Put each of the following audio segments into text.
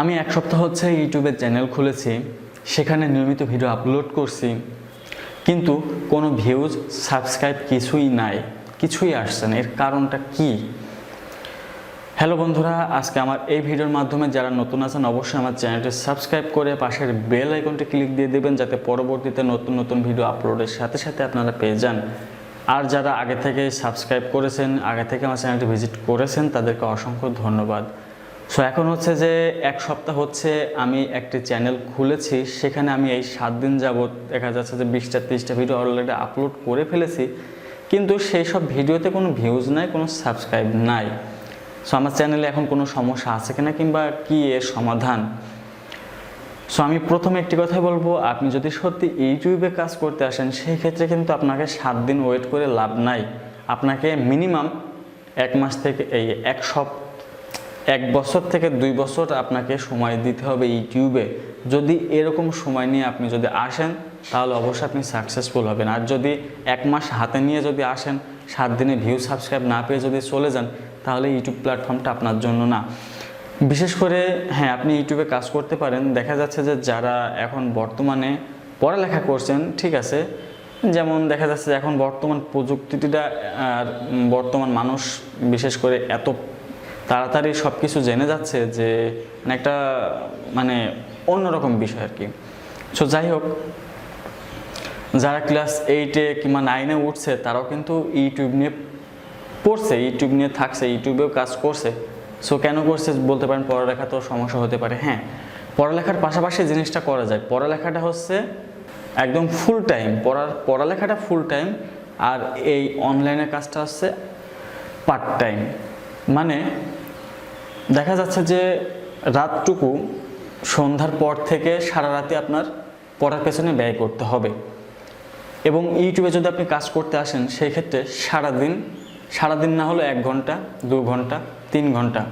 আমি এক সপ্তাহ হচ্ছে ইউটিউবের চ্যানেল খুলেছি, সেখানে নিয়মিত ভিডিও আপলোড করছি, কিন্তু কোনো ভিউজ সাবস্ক্রাইব কিছুই নাই, কিছুই আসছে না। এর কারণটা কি? হ্যালো বন্ধুরা, আজকে আমার এই ভিডিওর মাধ্যমে যারা নতুন আছেন, অবশ্যই আমার চ্যানেলটি সাবস্ক্রাইব করে পাশের বেল আইকনটি ক্লিক দিয়ে দেবেন, যাতে পরবর্তীতে নতুন নতুন ভিডিও আপলোডের সাথে সাথে আপনারা পেয়ে যান। আর যারা আগে থেকে সাবস্ক্রাইব করেছেন, আগে থেকে আমার চ্যানেলটি ভিজিট করেছেন, তাদেরকে অসংখ্য ধন্যবাদ। সো এখন হচ্ছে যে এক সপ্তাহ হচ্ছে আমি একটি চ্যানেল খুলেছি, সেখানে আমি এই সাত দিন যাবৎ দেখা যাচ্ছে যে বিশটা, তিরিশটা ভিডিও অলরেডি আপলোড করে ফেলেছি, কিন্তু সেই সব ভিডিওতে কোনো ভিউজ নাই, কোনো সাবস্ক্রাইব নাই। সো আমার চ্যানেলে এখন কোনো সমস্যা আছে কিনা কিংবা কি এর সমাধান? সো আমি প্রথমে একটি কথা বলব, আপনি যদি সত্যি ইউটিউবে কাজ করতে আসেন, সেই ক্ষেত্রে কিন্তু আপনাকে সাত দিন ওয়েট করে লাভ নাই। আপনাকে মিনিমাম এক মাস থেকে এই এক সপ এক বছর থেকে দুই বছর আপনাকে সময় দিতে হবে ইউটিউবে। যদি এরকম সময় নিয়ে আপনি যদি আসেন, তাহলে অবশ্যই আপনি সাকসেসফুল হবেন। আর যদি এক মাস হাতে নিয়ে যদি আসেন, সাত দিনে ভিউ সাবস্ক্রাইব না পেয়ে যদি চলে যান, তাহলে ইউটিউব প্ল্যাটফর্মটা আপনার জন্য না। বিশেষ করে হ্যাঁ আপনি ইউটিউবে কাজ করতে পারেন। দেখা যাচ্ছে যে যারা এখন বর্তমানে পড়ালেখা করছেন, ঠিক আছে? যেমন দেখা যাচ্ছে এখন বর্তমান প্রযুক্তিটা আর বর্তমান মানুষ, বিশেষ করে এত তাড়াতাড়ি সব কিছু জেনে যাচ্ছে যে মানে একটা মানে অন্যরকম বিষয় আর কি। সো যাই হোক, যারা ক্লাস এইটে কিংবা নাইনে উঠছে, তারাও কিন্তু ইউটিউব নিয়ে পড়ছে ইউটিউব নিয়ে থাকছে ইউটিউবেও কাজ করছে। সো কেন করছে বলতে পারেন, পড়ালেখা তো সমস্যা হতে পারে। হ্যাঁ পড়ালেখার পাশাপাশি জিনিসটা করা যায়। পড়ালেখাটা হচ্ছে একদম ফুল টাইম পড়ার, পড়ালেখাটা ফুল টাইম আর এই অনলাইনের কাজটা হচ্ছে পার্ট টাইম মানে দেখা যাচ্ছে যে রাতটুকু সন্ধ্যার পর থেকে সারা রাতে আপনার পড়ার পেছনে ব্যয় করতে হবে। এবং ইউটিউবে যদি আপনি কাজ করতে আসেন, সেই ক্ষেত্রে সারাদিন সারাদিন না হলে এক ঘণ্টা, দু ঘণ্টা, তিন ঘণ্টা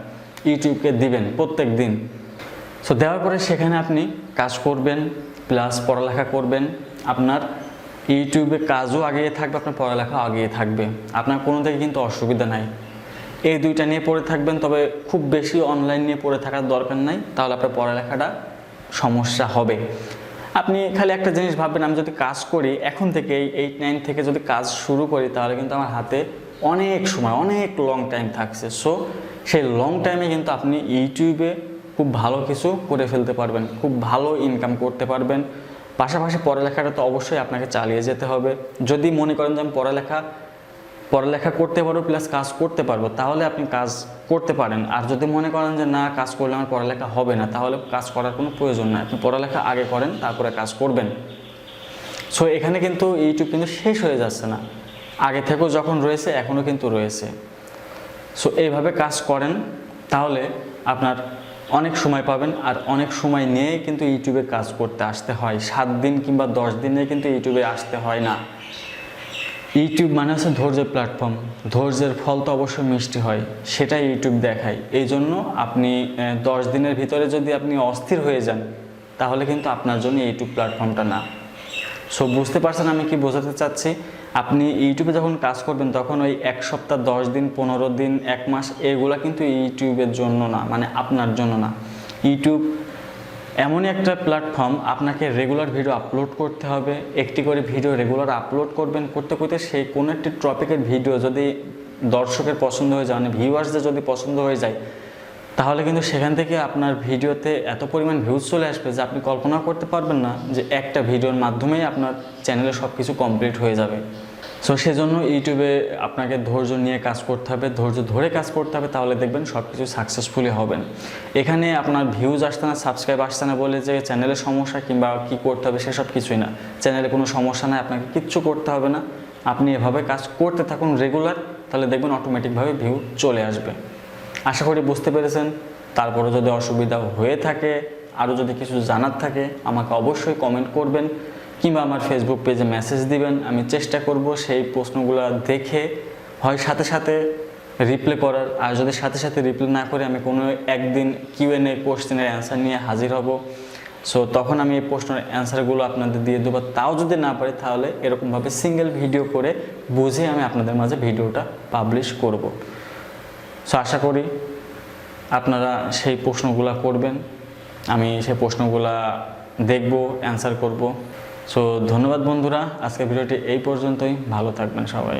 ইউটিউবকে দিবেন প্রত্যেক দিন। সো দেওয়ার পরে সেখানে আপনি কাজ করবেন প্লাস পড়ালেখা করবেন। আপনার ইউটিউবে কাজও আগিয়ে থাকবে, আপনার পড়ালেখা আগিয়ে থাকবে। আপনার কোনো দিকে কিন্তু অসুবিধা নাই। এই দুইটা নিয়ে পড়ে থাকবেন, তবে খুব বেশি অনলাইন নিয়ে পড়ে থাকার দরকার নাই। তাহলে আপনার পড়ালেখাটা সমস্যা হবে। আপনি খালি একটা জিনিস ভাববেন, আমি যদি কাজ করি, এখন থেকে এইট নাইন থেকে যদি কাজ শুরু করি, তাহলে কিন্তু আমার হাতে অনেক সময়, অনেক লং টাইম থাকছে। সো সেই লং টাইমে কিন্তু আপনি ইউটিউবে খুব ভালো কিছু করে ফেলতে পারবেন, খুব ভালো ইনকাম করতে পারবেন। পাশাপাশি পড়ালেখাটা তো অবশ্যই আপনাকে চালিয়ে যেতে হবে। যদি মনে করেন যে আমি পড়ালেখা পড়ালেখা করতে পারব প্লাস কাজ করতে পারব, তাহলে আপনি কাজ করতে পারেন। আর যদি মনে করেন যে না, কাজ করলে আমার পড়ালেখা হবে না, তাহলে কাজ করার কোনো প্রয়োজন নাই। আপনি পড়ালেখা আগে করেন, তারপরে কাজ করবেন। সো এখানে কিন্তু ইউটিউব কিন্তু শেষ হয়ে যাচ্ছে না। আগে থেকেও যখন রয়েছে এখনও কিন্তু রয়েছে। সো এইভাবে কাজ করেন, তাহলে আপনার অনেক সময় পাবেন, আর অনেক সময় নিয়েই কিন্তু ইউটিউবে কাজ করতে আসতে হয়। সাত দিন কিংবা দশ দিনে কিন্তু ইউটিউবে আসতে হয় না। ইউটিউব মানে হচ্ছে ধৈর্যের প্ল্যাটফর্ম ধৈর্যের ফল তো অবশ্যই মিষ্টি হয়, সেটাই ইউটিউব দেখায়। এই জন্য আপনি দশ দিনের ভিতরে যদি আপনি অস্থির হয়ে যান, তাহলে কিন্তু আপনার জন্য ইউটিউব প্ল্যাটফর্মটা না। সো বুঝতে পারছেন আমি কি বোঝাতে চাচ্ছি? আপনি ইউটিউবে যখন কাজ করবেন, তখন ওই এক সপ্তাহ, দশ দিন, পনেরো দিন, এক মাস, এগুলো কিন্তু ইউটিউবের জন্য না মানে আপনার জন্য না। ইউটিউব এমনই একটা প্ল্যাটফর্ম আপনাকে রেগুলার ভিডিও আপলোড করতে হবে। একটি করে ভিডিও রেগুলার আপলোড করবেন, করতে করতে সেই কোনো একটি টপিকের ভিডিও যদি দর্শকের পছন্দ হয়ে যায় মানে ভিউয়ার্সদের যদি পছন্দ হয়ে যায়, তাহলে কিন্তু সেখান থেকে আপনার ভিডিওতে এত পরিমাণ ভিউজ চলে আসবে যে আপনি কল্পনা করতে পারবেন না যে একটা ভিডিওর মাধ্যমেই আপনার চ্যানেলে সব কিছু কমপ্লিট হয়ে যাবে। সো সেজন্য ইউটিউবে আপনাকে ধৈর্য নিয়ে কাজ করতে হবে, ধৈর্য ধরে কাজ করতে হবে, তাহলে দেখবেন সব কিছু সাকসেসফুলি হবেন। এখানে আপনার ভিউজ আসছে না সাবস্ক্রাইব আসছে না বলে যে চ্যানেলের সমস্যা কিংবা কি করতে হবে সেসব কিছুই না। চ্যানেলে কোনো সমস্যা নাই, আপনাকে কিচ্ছু করতে হবে না। আপনি এভাবে কাজ করতে থাকুন রেগুলার তাহলে দেখবেন অটোমেটিকভাবে ভিউ চলে আসবে। আশা করি বুঝতে পেরেছেন। তারপরে যদি অসুবিধা হয়ে থাকে, আরও যদি কিছু জানার থাকে, আমাকে অবশ্যই কমেন্ট করবেন। কিংবা আমার ফেসবুক পেজে মেসেজ দিবেন, আমি চেষ্টা করব সেই প্রশ্নগুলো দেখে, হয় সাথে সাথে রিপ্লে করার। আর যদি সাথে সাথে রিপ্লে না করে, আমি কোনো একদিন কিউএনএ কোশ্চেনের অ্যান্সার নিয়ে হাজির হব। সো তখন আমি এই প্রশ্নের অ্যান্সারগুলো আপনাদের দিয়ে দেবো। তাও যদি না পারি, তাহলে এরকমভাবে সিঙ্গেল ভিডিও করে বুঝে আমি আপনাদের মাঝে ভিডিওটা পাবলিশ করব। সো আশা করি আপনারা সেই প্রশ্নগুলো করবেন। আমি সেই প্রশ্নগুলা দেখব অ্যান্সার করব। সো ধন্যবাদ বন্ধুরা। আজকের ভিডিওটি এই পর্যন্তই। ভালো থাকবেন সবাই।